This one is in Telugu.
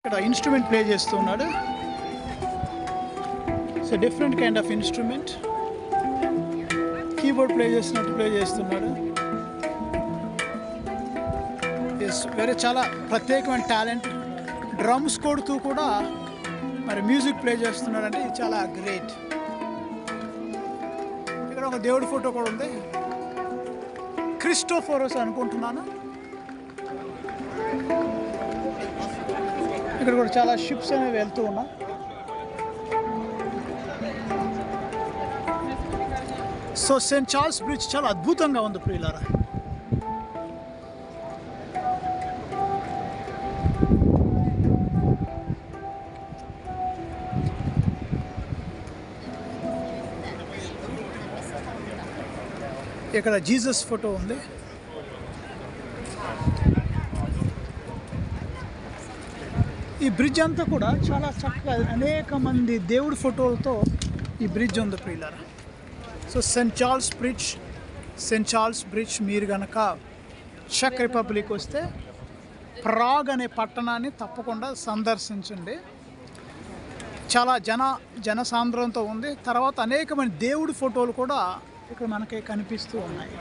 ఇక్కడ ఇన్స్ట్రుమెంట్ ప్లే చేస్తున్నాడు. So different kind of instrument keyboard play చేస్తున్నట్టు ప్లే చేస్తున్నాడు. వేరే చాలా ప్రత్యేకమైన టాలెంట్ డ్రమ్స్ కొడుతూ కూడా మరి మ్యూజిక్ ప్లే చేస్తున్నాడంటే ఇది చాలా గ్రేట్ ఇక్కడ ఒక దేవుడి ఫోటో కూడా ఉంది. క్రిస్టోఫోరస్ అనుకుంటున్నాను. ఇక్కడ కూడా చాలా షిప్స్ అనేవి వెళ్తూ ఉన్నా. సో సెయింట్ చార్ల్స్ బ్రిడ్జ్ చాలా అద్భుతంగా ఉంది ప్రియులారా. ఇక్కడ జీసస్ ఫోటో ఉంది. ఈ బ్రిడ్జ్ అంతా కూడా చాలా చక్కగా అనేక మంది దేవుడి ఫోటోలతో ఈ బ్రిడ్జ్ ఉంది ప్రియులర. So saint Charles bridge saint Charles bridge మీరు గనక చెక్ రిపబ్లిక్ వస్తే ప్రాగ్ అనే పట్టణాన్ని తప్పకుండా సందర్శించండి. చాలా జన జనసాంద్రంతో ఉంది. తర్వాత అనేకమైన దేవుడి ఫోటోలు కూడా ఇక్కడ మనకి కనిపిస్తూ ఉన్నాయి.